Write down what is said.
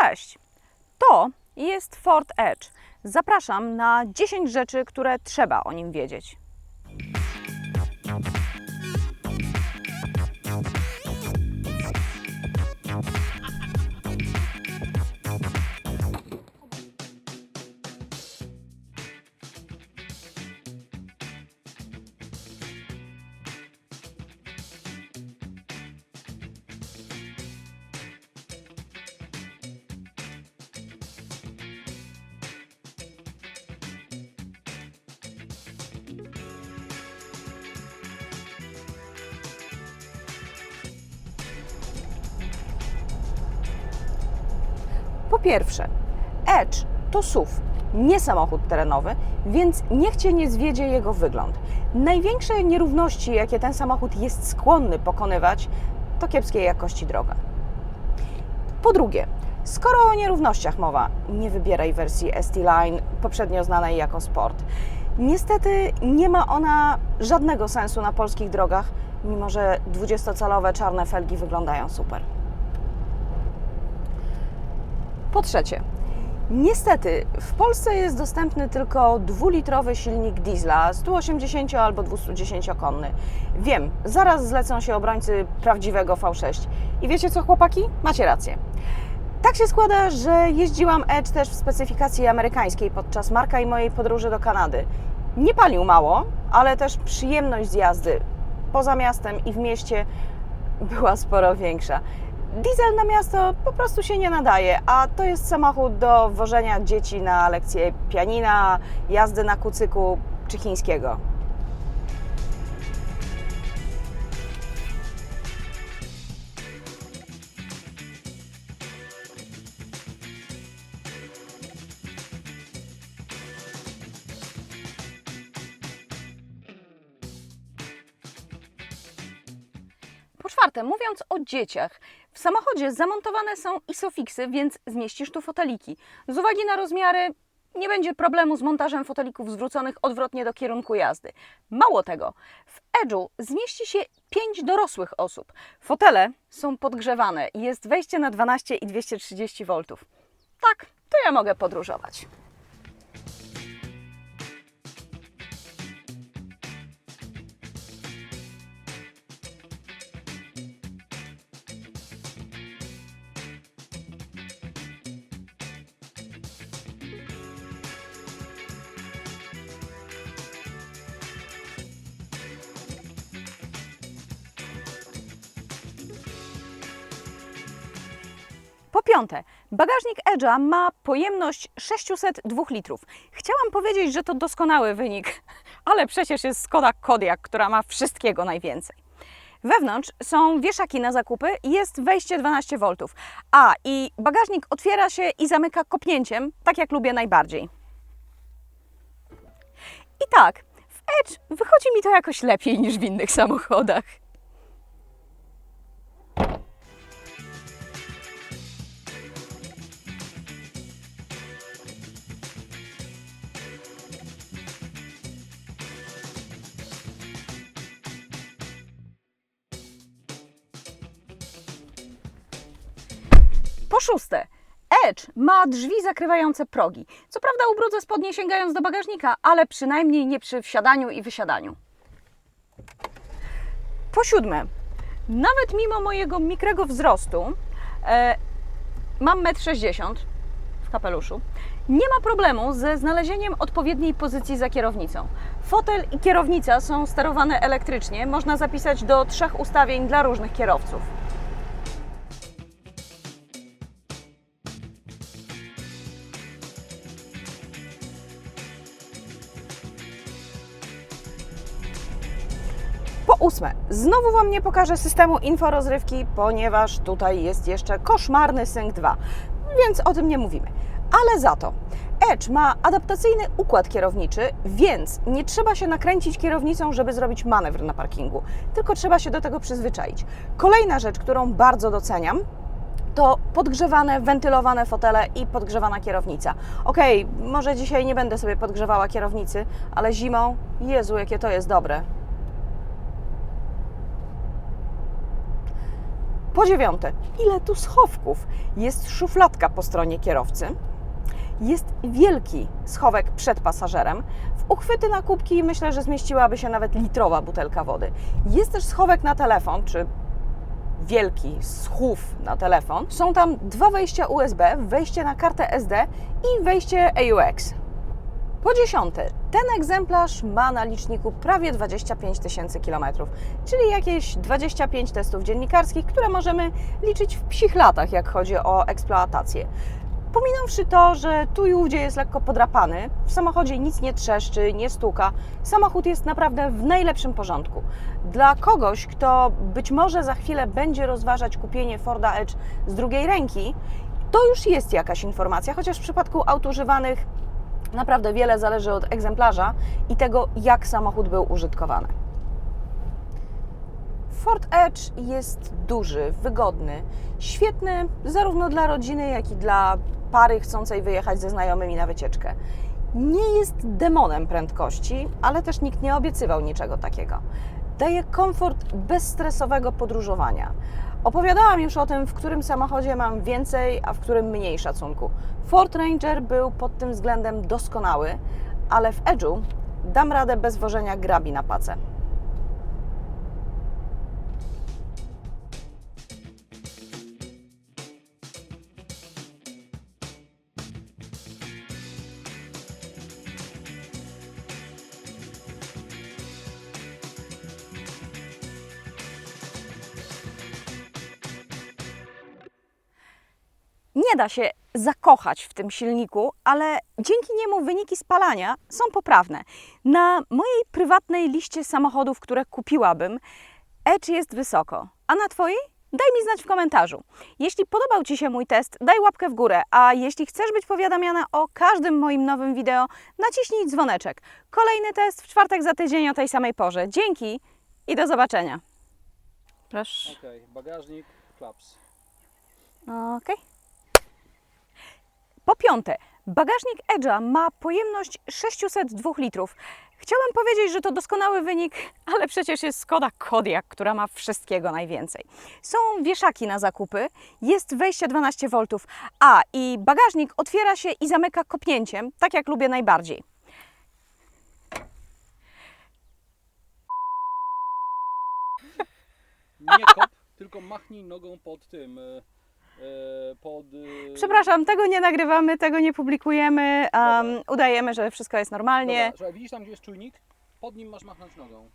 Cześć! To jest Ford Edge. Zapraszam na 10 rzeczy, które trzeba o nim wiedzieć. Po pierwsze, Edge to SUV, nie samochód terenowy, więc niech Cię nie zwiedzie jego wygląd. Największe nierówności, jakie ten samochód jest skłonny pokonywać, to kiepskiej jakości droga. Po drugie, skoro o nierównościach mowa, nie wybieraj wersji ST Line, poprzednio znanej jako Sport. Niestety nie ma ona żadnego sensu na polskich drogach, mimo że 20-calowe czarne felgi wyglądają super. Po trzecie, niestety w Polsce jest dostępny tylko dwulitrowy silnik diesla 180 albo 210 konny. Wiem, zaraz zlecą się obrońcy prawdziwego V6. I wiecie co, chłopaki? Macie rację. Tak się składa, że jeździłam Edge też w specyfikacji amerykańskiej podczas Marka i mojej podróży do Kanady. Nie palił mało, ale też przyjemność z jazdy poza miastem i w mieście była sporo większa. Diesel na miasto po prostu się nie nadaje, a to jest samochód do wożenia dzieci na lekcje pianina, jazdy na kucyku czy chińskiego. Po czwarte, mówiąc o dzieciach, w samochodzie zamontowane są isofixy, więc zmieścisz tu foteliki. Z uwagi na rozmiary nie będzie problemu z montażem fotelików zwróconych odwrotnie do kierunku jazdy. Mało tego, w Edge'u zmieści się 5 dorosłych osób. Fotele są podgrzewane i jest wejście na 12 i 230 V. Tak, to ja mogę podróżować. Piąte, bagażnik Edge'a ma pojemność 602 litrów. Chciałam powiedzieć, że to doskonały wynik, ale przecież jest Skoda Kodiaq, która ma wszystkiego najwięcej. Wewnątrz są wieszaki na zakupy i jest wejście 12 V. A i bagażnik otwiera się i zamyka kopnięciem, tak jak lubię najbardziej. I tak, w Edge wychodzi mi to jakoś lepiej niż w innych samochodach. Po szóste, Edge ma drzwi zakrywające progi. Co prawda ubrudzę spodnie sięgając do bagażnika, ale przynajmniej nie przy wsiadaniu i wysiadaniu. Po siódme, nawet mimo mojego mikrego wzrostu, e, mam 1,60 m w kapeluszu, nie ma problemu ze znalezieniem odpowiedniej pozycji za kierownicą. Fotel i kierownica są sterowane elektrycznie, można zapisać do trzech ustawień dla różnych kierowców. Ósme, znowu Wam nie pokażę systemu inforozrywki, ponieważ tutaj jest jeszcze koszmarny Sync 2, więc o tym nie mówimy. Ale za to Edge ma adaptacyjny układ kierowniczy, więc nie trzeba się nakręcić kierownicą, żeby zrobić manewr na parkingu, tylko trzeba się do tego przyzwyczaić. Kolejna rzecz, którą bardzo doceniam, to podgrzewane, wentylowane fotele i podgrzewana kierownica. Okej, może dzisiaj nie będę sobie podgrzewała kierownicy, ale zimą, Jezu, jakie to jest dobre. Po dziewiąte, ile tu schowków? Jest szufladka po stronie kierowcy. Jest wielki schowek przed pasażerem. W uchwyty na kubki myślę, że zmieściłaby się nawet litrowa butelka wody. Jest też schowek na telefon, czy wielki schów na telefon. Są tam dwa wejścia USB, wejście na kartę SD i wejście AUX. Po dziesiąte, ten egzemplarz ma na liczniku prawie 25 tysięcy kilometrów, czyli jakieś 25 testów dziennikarskich, które możemy liczyć w psich latach, jak chodzi o eksploatację. Pominąwszy to, że tu i ówdzie jest lekko podrapany, w samochodzie nic nie trzeszczy, nie stuka, samochód jest naprawdę w najlepszym porządku. Dla kogoś, kto być może za chwilę będzie rozważać kupienie Forda Edge z drugiej ręki, to już jest jakaś informacja, chociaż w przypadku aut używanych naprawdę wiele zależy od egzemplarza i tego, jak samochód był użytkowany. Ford Edge jest duży, wygodny, świetny zarówno dla rodziny, jak i dla pary chcącej wyjechać ze znajomymi na wycieczkę. Nie jest demonem prędkości, ale też nikt nie obiecywał niczego takiego. Daje komfort bezstresowego podróżowania. Opowiadałam już o tym, w którym samochodzie mam więcej, a w którym mniej szacunku. Ford Ranger był pod tym względem doskonały, ale w Edge'u dam radę bez wożenia grabi na pacę. Nie da się zakochać w tym silniku, ale dzięki niemu wyniki spalania są poprawne. Na mojej prywatnej liście samochodów, które kupiłabym, Edge jest wysoko. A na Twojej? Daj mi znać w komentarzu. Jeśli podobał Ci się mój test, daj łapkę w górę, a jeśli chcesz być powiadamiana o każdym moim nowym wideo, naciśnij dzwoneczek. Kolejny test w czwartek za tydzień o tej samej porze. Dzięki i do zobaczenia. Proszę. Okej, bagażnik, klaps. Okej. Po piąte, bagażnik Edge'a ma pojemność 602 litrów. Chciałem powiedzieć, że to doskonały wynik, ale przecież jest Skoda Kodiaq, która ma wszystkiego najwięcej. Są wieszaki na zakupy, jest wejście 12 V, a i bagażnik otwiera się i zamyka kopnięciem, tak jak lubię najbardziej. Nie kop, tylko machnij nogą pod tym, e, pod... e, Przepraszam, tego nie nagrywamy, tego nie publikujemy, um, udajemy, że wszystko jest normalnie. Dobra, słuchaj, widzisz tam, gdzie jest czujnik? Pod nim masz machnąć nogą.